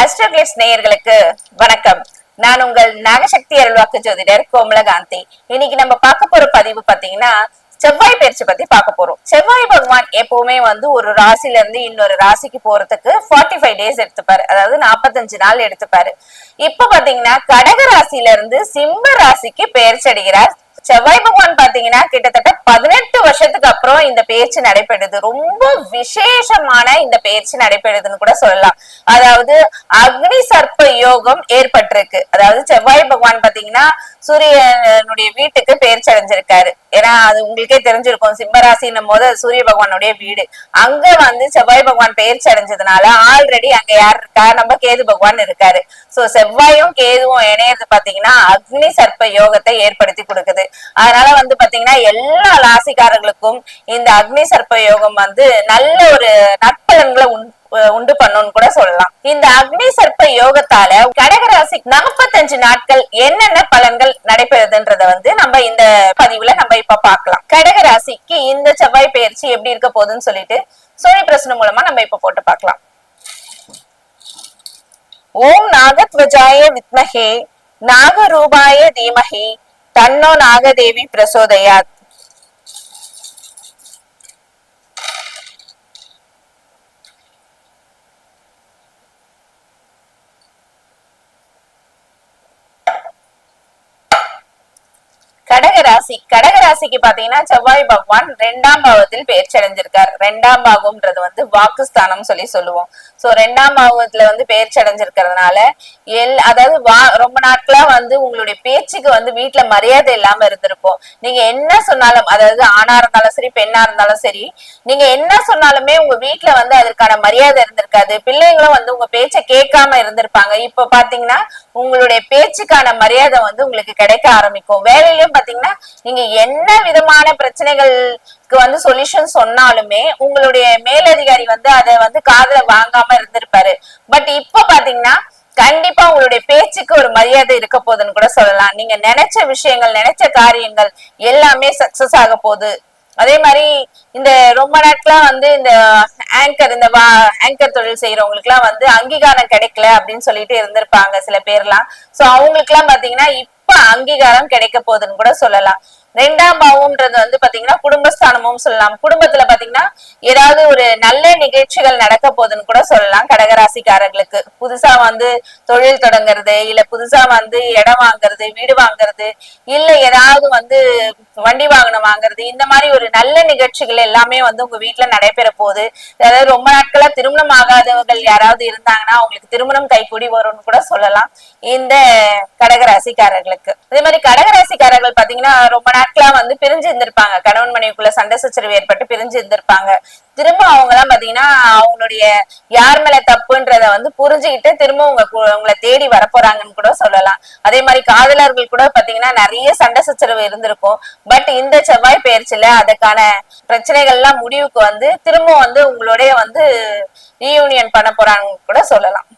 அஸ்ட்ரோகிளிப்ஸ் நேயர்களுக்கு வணக்கம். நான் உங்கள் நாகசக்தி அருள்வாக்கு ஜோதிடர் கோமலகாந்தி. இன்னைக்கு நம்ம பார்க்க போற பதிவு பாத்தீங்கன்னா செவ்வாய் பயிற்சி பத்தி பார்க்க போறோம். செவ்வாய் பகவான் எப்பவுமே வந்து ஒரு ராசில இருந்து இன்னொரு ராசிக்கு போறதுக்கு 45 ஃபைவ் டேஸ் எடுத்துப்பாரு. அதாவது 45 நாள் எடுத்துப்பாரு. இப்ப பாத்தீங்கன்னா கடக ராசியில இருந்து சிம்ம ராசிக்கு பெயர்ச்சி அடைகிறார். செவ்வாய் பகவான் பாத்தீங்கன்னா கிட்டத்தட்ட பதினெட்டு வருஷத்துக்கு அப்புறம் இந்த பேச்சு நடைபெறுது. ரொம்ப விசேஷமான இந்த பேச்சு நடைபெறுதுன்னு கூட சொல்லலாம். அதாவது அக்னி சர்ப்ப யோகம் ஏற்பட்டிருக்கு. அதாவது செவ்வாய் பகவான் பாத்தீங்கன்னா சூரியனுடைய வீட்டுக்கு பெயர்ச்சி அடைஞ்சிருக்காரு. ஏன்னா அது உங்களுக்கே தெரிஞ்சிருக்கும். சிம்மராசின்னும் போது அது சூரிய பகவானுடைய வீடு. அங்க வந்து செவ்வாய் பகவான் பெயர்ச்சி அடைஞ்சதுனால ஆல்ரெடி அங்க யார் இருக்கா? நம்ம கேது பகவான் இருக்காரு. சோ செவ்வாயும் கேதுவும் இணையது பாத்தீங்கன்னா அக்னி சர்ப்ப யோகத்தை ஏற்படுத்தி கொடுக்குது. அதனால வந்து பாத்தீங்கன்னா எல்லா ராசிக்காரர்களுக்கும் இந்த அக்னி சர்ப்ப யோகம் வந்து நல்ல ஒரு நற்பலன்களை உண்- உண்டு பண்ணும்னு கூட சொல்லலாம். இந்த அக்னி சர்ப்ப யோகத்தால கடகராசி நாற்பத்தஞ்சு நாட்கள் என்னென்ன பலன்கள் நடைபெறுதுன்றத வந்து நம்ம இந்த பதிவுல நம்ம இப்ப பார்க்கலாம். கடகராசிக்கு இந்த செவ்வாய் பயிற்சி எப்படி இருக்க போகுதுன்னு சொல்லிட்டு சோனி பிரசனம் மூலமா நம்ம இப்ப போட்டு பார்க்கலாம். ஓம் நாகத்வஜாய வித்மஹே நாகரூபாய தீமஹி தன்னோ நாகதேவி பிரசோதயாத் கடகராசி. கடகராசிக்கு பாத்தீங்கன்னா செவ்வாய் பகவான் ரெண்டாம் பாவத்தில் பெயர்ச்சடைஞ்சிருக்கார் ரெண்டாம் பாவம்ன்றது வந்து வாக்குஸ்தானம் சொல்லி சொல்லுவோம். சோ ரெண்டாம் பாவத்துல வந்து பெயர்ச்சடைஞ்சிருக்கிறதுனால எல் அதாவது வா ரொம்ப நாட்களா வந்து உங்களுடைய பேச்சுக்கு வந்து வீட்டுல மரியாதை இல்லாம இருந்திருக்கும் நீங்க என்ன சொன்னாலும் அதாவது ஆணா இருந்தாலும் சரி பெண்ணா இருந்தாலும் சரி நீங்க என்ன சொன்னாலுமே உங்க வீட்டுல வந்து அதற்கான மரியாதை இருந்திருக்காது. பிள்ளைங்களும் வந்து உங்க பேச்சை கேட்காம இருந்திருப்பாங்க. இப்ப பாத்தீங்கன்னா உங்களுடைய பேச்சுக்கான மரியாதை வந்து உங்களுக்கு கிடைக்க ஆரம்பிக்கும். வேலையிலயும் பாத்தீங்கன்னா நீங்க என்ன விதமான பிரச்சனைகளுக்கு வந்து சொல்யூஷன் சொன்னாலுமே உங்களுடைய மேலதிகாரி வந்து அதை வந்து காதல வாங்காம இருந்திருப்பாரு. பட் இப்ப பாத்தீங்கன்னா கண்டிப்பா உங்களுடைய பேச்சுக்கு ஒரு மரியாதை இருக்க போதுன்னு கூட சொல்லலாம். நீங்க நினைச்ச விஷயங்கள் நினைச்ச காரியங்கள் எல்லாமே சக்சஸ் ஆக போகுது. அதே மாதிரி இந்த ரொம்ப நாட்களா வந்து இந்த ஆங்கர் இந்த வா ஆங்கர் தொழில் செய்யறவங்களுக்கு எல்லாம் வந்து அங்கீகாரம் கிடைக்கல அப்படின்னு சொல்லிட்டு இருந்திருப்பாங்க சில பேர்லாம். சோ அவங்களுக்கு எல்லாம் பாத்தீங்கன்னா இப்ப அங்கீகாரம் கிடைக்க போகுதுன்னு கூட சொல்லலாம். ரெண்டாம் பாவம்ன்றது வந்து பாத்தீங்கன்னா குடும்பஸ்தானமும் சொல்லலாம். குடும்பத்துல பாத்தீங்கன்னா ஏதாவது ஒரு நல்ல நிகழ்ச்சிகள் நடக்க போகுதுன்னு கூட சொல்லலாம் கடகராசிக்காரர்களுக்கு. புதுசா வந்து தொழில் தொடங்குறது இல்ல புதுசா வந்து இடம் வாங்குறது வீடு வாங்குறது இல்ல ஏதாவது வந்து வண்டி வாகனம் வாங்குறது இந்த மாதிரி ஒரு நல்ல நிகழ்ச்சிகள் எல்லாமே வந்து உங்க வீட்டுல நடைபெற போகுது. அதாவது ரொம்ப நாட்களா திருமணம் ஆகாதவர்கள் யாராவது இருந்தாங்கன்னா அவங்களுக்கு திருமணம் கைகூடி வரும்னு கூட சொல்லலாம். இந்த கடகராசிக்காரர்களுக்கு. அதே மாதிரி கடகராசிக்காரர்கள் பாத்தீங்கன்னா ரொம்ப நாட்களா வந்து பிரிஞ்சு இருந்திருப்பாங்க. கணவன் மனைவிக்குள்ள சண்டை சச்சரவு ஏற்பட்டு பிரிஞ்சு இருந்திருப்பாங்க. திரும்ப அவங்க எல்லாம் பாத்தீங்கன்னா அவங்களுடைய யார் மேல தப்புன்றத வந்து புரிஞ்சுக்கிட்டு திரும்ப உங்க உங்களை தேடி வரப்போறாங்கன்னு கூட சொல்லலாம். அதே மாதிரி காதலர்கள் கூட பாத்தீங்கன்னா நிறைய சண்டை சச்சரவு இருந்திருக்கும். பட் இந்த செவ்வாய் பயிற்சியில அதுக்கான பிரச்சனைகள் எல்லாம் முடிவுக்கு வந்து திரும்ப வந்து உங்களுடைய வந்து ரீயூனியன் பண்ண போறாங்கன்னு கூட சொல்லலாம்.